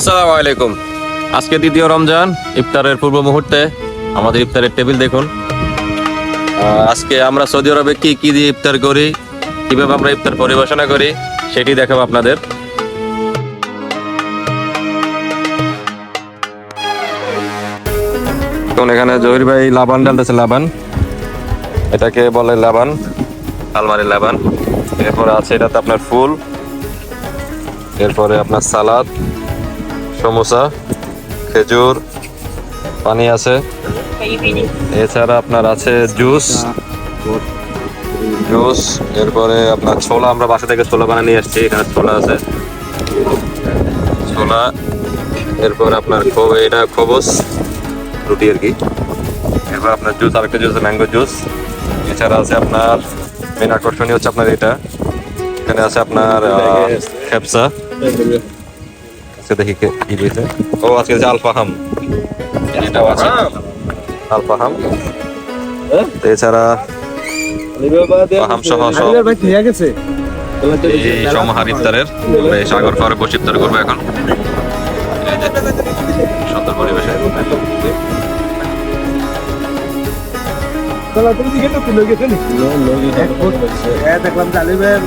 আসসালামু আলাইকুম। আজকে দ্বিতীয় রমজান, ইফতারের পূর্ব মুহূর্তে আমাদের ইফতারের টেবিল দেখুন। আজকে আমরা সৌদি আরবে কি কি দিয়ে ইফতার করি, কীভাবে আমরা ইফতার পরিবেশনা করি, সেটি দেখাবো আপনাদের। এখানে জহির ভাই লাবান ডালতেছে, লাবান। এটাকে বলে লাবান আলমারি লাবান। এরপরে আছে এটাতে আপনার ফুল, এরপরে আপনার সালাদ। সমোসা খেজুর পানি আছে। এছাড়া আপনার আছে জুস। জুস এরপরে আপনার ছোলা আমরা বাসা থেকে ছোলা বানিয়ে নিয়ে এসেছি এখানে ছোলা আছে। ছোলা এরপর আপনার এটা খবস রুটি আর কি। এরপর আপনার জুস আরেকটা জুস ম্যাঙ্গো জুস। এছাড়া আছে আপনার মেন আকর্ষণীয় হচ্ছে আপনার এটা। এখানে আছে আপনার খেপসা আজকে দেখি কি দিয়েছে। ও আজকে আছে আলফাহাম এটাও আছে আলফাহাম এছাড়া ফাহাম সহ সব এই সমাহার ইফতারের সাগর পাড়ে বসে ইফতার করব এখন। সুন্দর পরিবেশে। দেখলাম জালিমের